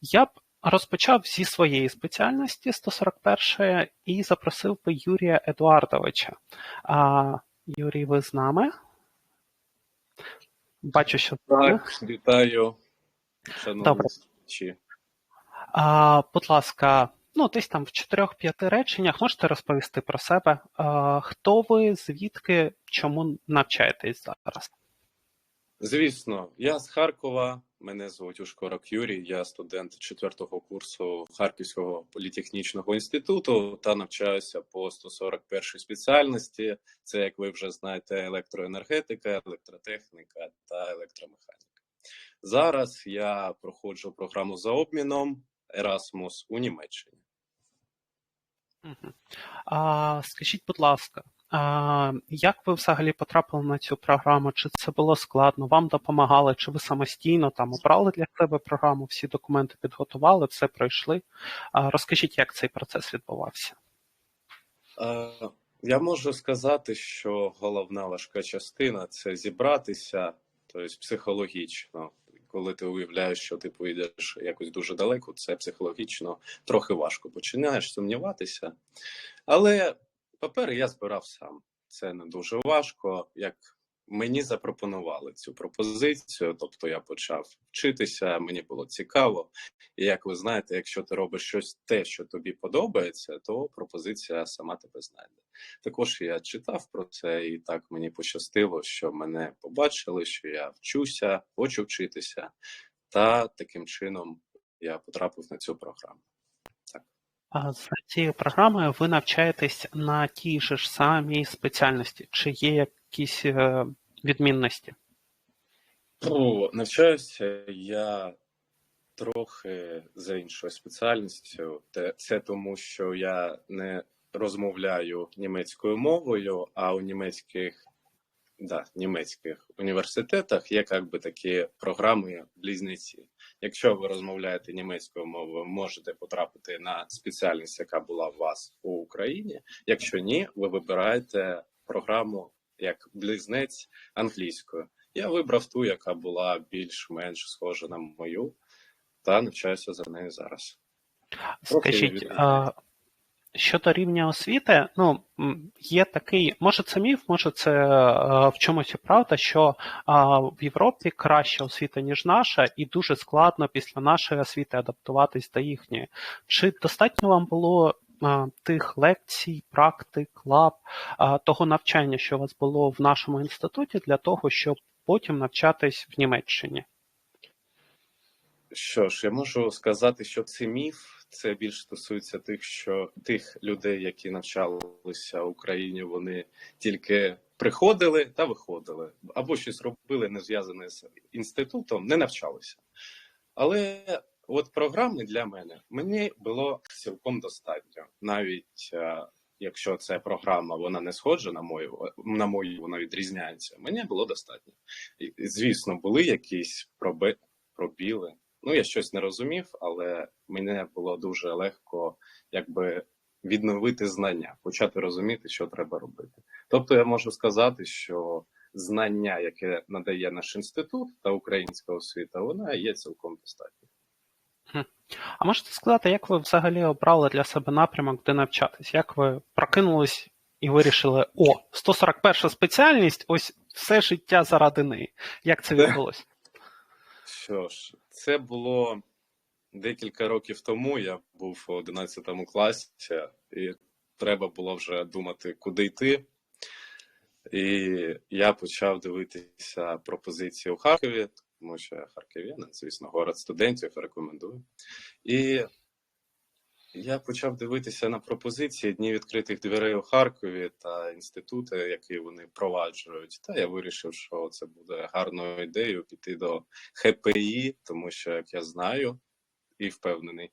Я б розпочав зі своєї спеціальності 141 і запросив би Юрія Едуардовича. А, Юрій, ви з нами? Бачу, що Так, вітаю, шановні Добре. слухачі. А, будь ласка, ну десь там в 4-5 реченнях можете розповісти про себе. А, хто ви, звідки, чому навчаєтесь зараз? Звісно, я з Харкова. Мене звуть Ушкорок Юрій. Я студент четвертого курсу Харківського політехнічного інституту та навчаюся по 141 спеціальності. Це, як ви вже знаєте, електроенергетика, електротехніка та електромеханіка. Зараз я проходжу програму за обміном Erasmus у Німеччині. А, скажіть, будь ласка, як ви взагалі потрапили на цю програму? Чи це було складно? Вам допомагали? Чи ви самостійно там обрали для себе програму, всі документи підготували, все пройшли? Розкажіть, як цей процес відбувався? Е, Я можу сказати, що головна важка частина це зібратися, тобто психологічно. Коли ти уявляєш, що ти поїдеш якось дуже далеко, це психологічно трохи важко. Починаєш сумніватися. Але папери я збирав сам. Це не дуже важко. Як мені запропонували цю пропозицію, тобто я почав вчитися, мені було цікаво. І як ви знаєте, якщо ти робиш щось те, що тобі подобається, то пропозиція сама тебе знайде. Також я читав про це, і так мені пощастило, що мене побачили, що я вчуся, хочу вчитися, та таким чином я потрапив на цю програму. За цією програмою ви навчаєтесь на тій же ж самій спеціальності, чи є якісь е, відмінності? Ну, навчаюся я трохи за іншою спеціальністю. Це тому, що я не розмовляю німецькою мовою, а у німецьких, да, німецьких університетах є як би такі програми близнеці. Якщо ви розмовляєте німецькою мовою, можете потрапити на спеціальність, яка була у вас у Україні. Якщо ні, ви вибираєте програму як близнець англійською. Я вибрав ту, яка була більш-менш схожа на мою, та навчаюся за нею зараз. Скажіть, а, щодо рівня освіти, ну є такий, може це міф, може це е, в чомусь і правда, що а, в Європі краща освіта, ніж наша, і дуже складно після нашої освіти адаптуватись до їхньої. Чи достатньо вам було а, тих лекцій, практик, лаб, того навчання, що у вас було в нашому інституті, для того, щоб потім навчатись в Німеччині? Що ж, я можу сказати, що це міф. Це більш стосується тих, що тих людей, які навчалися в Україні, вони тільки приходили та виходили, або щось робили не зв'язане з інститутом, не навчалися. Але от програми для мене мені було цілком достатньо, навіть е, якщо ця програма вона не схожа на мою, на мою вона відрізняється. Мені було достатньо. І, звісно, були якісь проби, пробіли. Ну, я щось не розумів, але мені було дуже легко якби відновити знання, почати розуміти, що треба робити. Тобто, я можу сказати, що знання, яке надає наш інститут та українська освіта, вона є цілком достатньо. А можете сказати, як ви взагалі обрали для себе напрямок, де навчатись? Як ви прокинулись і вирішили: о, 141 спеціальність, ось все життя заради неї. Як це відбулося? Що ж, це було декілька років тому. Я був у 11 класі, і треба було вже думати, куди йти. І я почав дивитися пропозиції у Харкові, тому що я харків'янин, звісно, город студентів рекомендую. І я почав дивитися на пропозиції дні відкритих дверей у Харкові та інститути, які вони впроваджують. Та я вирішив, що це буде гарною ідеєю піти до ХПІ, тому що як я знаю і впевнений,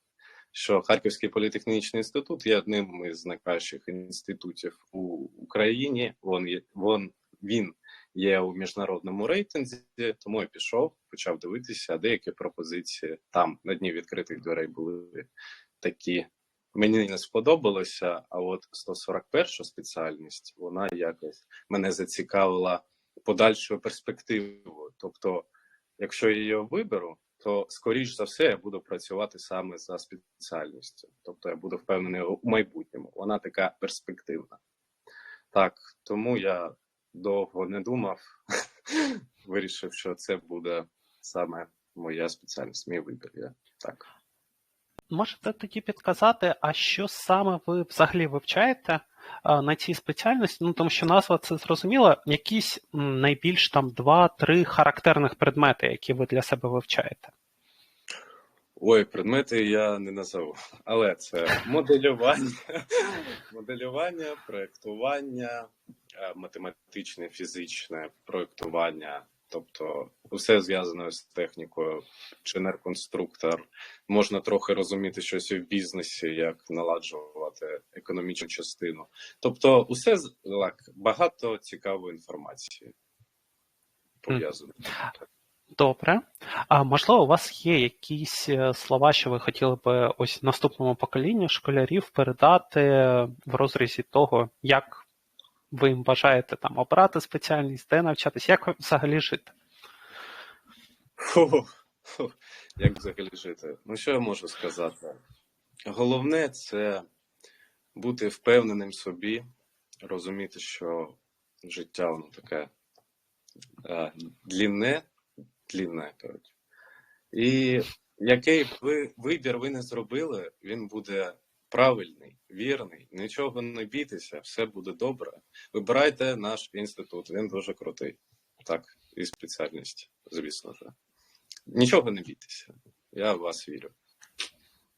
що Харківський політехнічний інститут є одним із найкращих інститутів у Україні. Вон є вон він є у міжнародному рейтинзі, тому я пішов, почав дивитися деякі пропозиції. Там на дні відкритих дверей були такі. Мені не сподобалося, а от 141 спеціальність, вона якось мене зацікавила подальшою перспективою. Тобто, якщо я її виберу, то скоріш за все я буду працювати саме за спеціальністю. Тобто я буду впевнений у майбутньому. Вона така перспективна. Так, тому я довго не думав, вирішив, що це буде саме моя спеціальність, мій вибір. Я так. Можете тоді підказати, а що саме ви взагалі вивчаєте на цій спеціальності? Ну тому що назва це зрозуміло, якісь найбільш там два-три характерних предмети, які ви для себе вивчаєте. Ой, предмети я не назову, але це моделювання, моделювання, проєктування, е, математичне, фізичне проєктування, тобто усе зв'язане з технікою, інженер-конструктор. Можна трохи розуміти щось в бізнесі, як наладжувати економічну частину. Тобто, усе так, багато цікавої інформації пов'язано. Добре. А можливо, у вас є якісь е, слова, що ви хотіли би ось наступному поколінню школярів передати в розрізі того, як ви їм бажаєте там обрати спеціальність, де навчатись, як взагалі жити? Фу, фу, як взагалі жити? Ну, що я можу сказати? Головне це бути впевненим собі, розуміти, що життя воно таке е, длінне, длінне, коротше. І який ви вибір ви не зробили, він буде правильний, вірний, нічого не бійтеся, все буде добре. Вибирайте наш інститут, він дуже крутий. Так, і спеціальність, звісно ж. Нічого не бійтеся. Я в вас вірю.